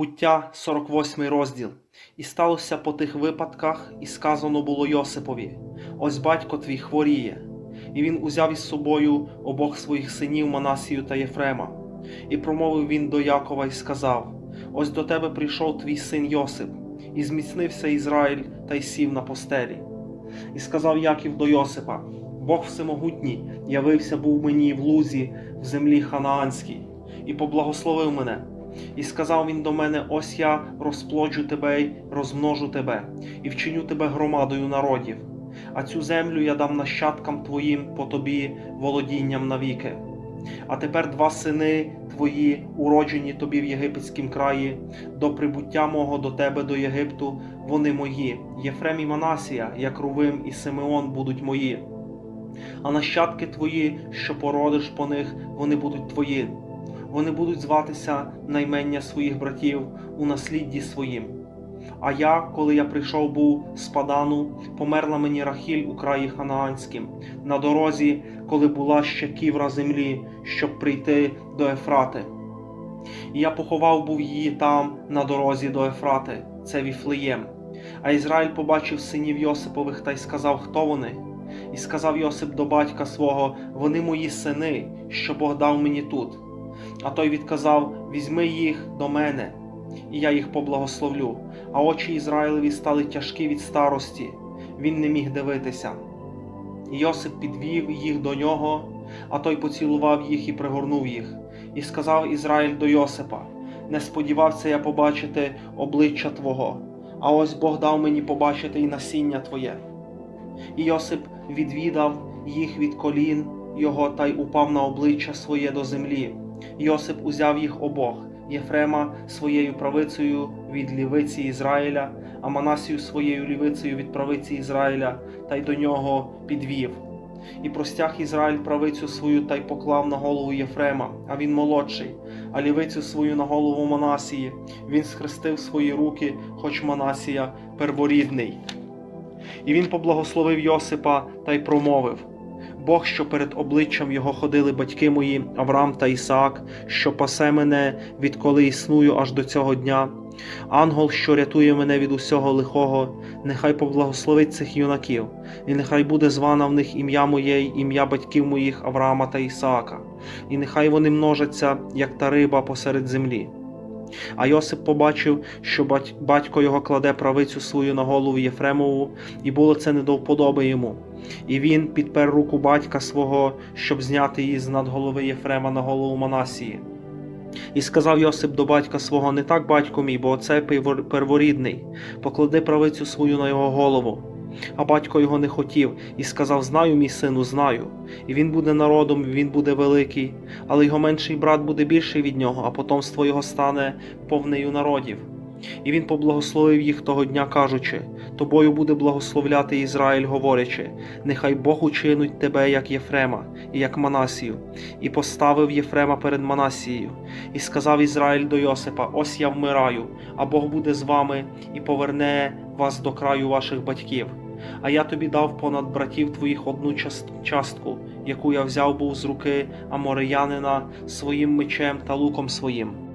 Буття 48 розділ. І сталося по тих випадках, і сказано було Йосипові: Ось батько твій хворіє. І він узяв із собою обох своїх синів Манасію та Єфрема. І промовив він до Якова і сказав: Ось до тебе прийшов твій син Йосип, і зміцнився Ізраїль та й сів на постелі. І сказав Яків до Йосипа: Бог всемогутній явився був мені в лузі в землі ханаанській, і поблагословив мене. І сказав він до мене: Ось я розплоджу тебе й розмножу тебе, і вчиню тебе громадою народів, а цю землю я дам нащадкам твоїм по тобі володінням навіки. А тепер два сини твої, уроджені тобі в єгипетськім краї, до прибуття мого до тебе до Єгипту, вони мої, Єфрем і Манасія, як Рувим і Симеон будуть мої. А нащадки твої, що породиш по них, вони будуть твої. Вони будуть зватися наймення своїх братів у наслідді своїм. А я, коли я прийшов був з Падану, померла мені Рахіль у краї Ханаанським, на дорозі, коли була ще ківра землі, щоб прийти до Ефрати. І я поховав був її там, на дорозі до Ефрати, це Віфлеєм. А Ізраїль побачив синів Йосипових та й сказав, хто вони. І сказав Йосип до батька свого: Вони мої сини, що Бог дав мені тут. А той відказав: Візьми їх до мене, і я їх поблагословлю. А очі Ізраїлеві стали тяжкі від старості, він не міг дивитися. Йосип підвів їх до нього, а той поцілував їх і пригорнув їх. І сказав Ізраїль до Йосипа: Не сподівався я побачити обличчя Твого, а ось Бог дав мені побачити і насіння Твоє. І Йосип відвідав їх від колін його та й упав на обличчя своє до землі. Йосип узяв їх обох, Єфрема своєю правицею від лівиці Ізраїля, а Манасію своєю лівицею від правиці Ізраїля, та й до нього підвів. І простяг Ізраїль правицю свою та й поклав на голову Єфрема, а він молодший, а лівицю свою на голову Манасії. Він схрестив свої руки, хоч Манасія перворідний. І він поблагословив Йосипа та й промовив: Бог, що перед обличчям його ходили батьки мої Авраам та Ісаак, що пасе мене, відколи існую аж до цього дня. Ангел, що рятує мене від усього лихого, нехай поблагословить цих юнаків, і нехай буде звана в них ім'я моє, ім'я батьків моїх Авраама та Ісаака, і нехай вони множаться, як та риба посеред землі. А Йосип побачив, що батько його кладе правицю свою на голову Єфремову, і було це не до вподоби йому. І він підпер руку батька свого, щоб зняти її з над голови Єфрема на голову Манасії. І сказав Йосип до батька свого: Не так, батько мій, бо оце перворідний, поклади правицю свою на його голову. А батько його не хотів і сказав: Знаю, мій сину, знаю. І він буде народом, він буде великий, але його менший брат буде більший від нього, а потомство його стане повнею народів. І він поблагословив їх того дня, кажучи: Тобою буде благословляти Ізраїль, говорячи: Нехай Бог учинить тебе, як Єфрема, і як Манасію, і поставив Єфрема перед Манасією, і сказав Ізраїль до Йосипа: Ось я вмираю, а Бог буде з вами і поверне вас до краю ваших батьків. А я тобі дав понад братів твоїх одну частку, яку я взяв був з руки Амореянина своїм мечем та луком своїм.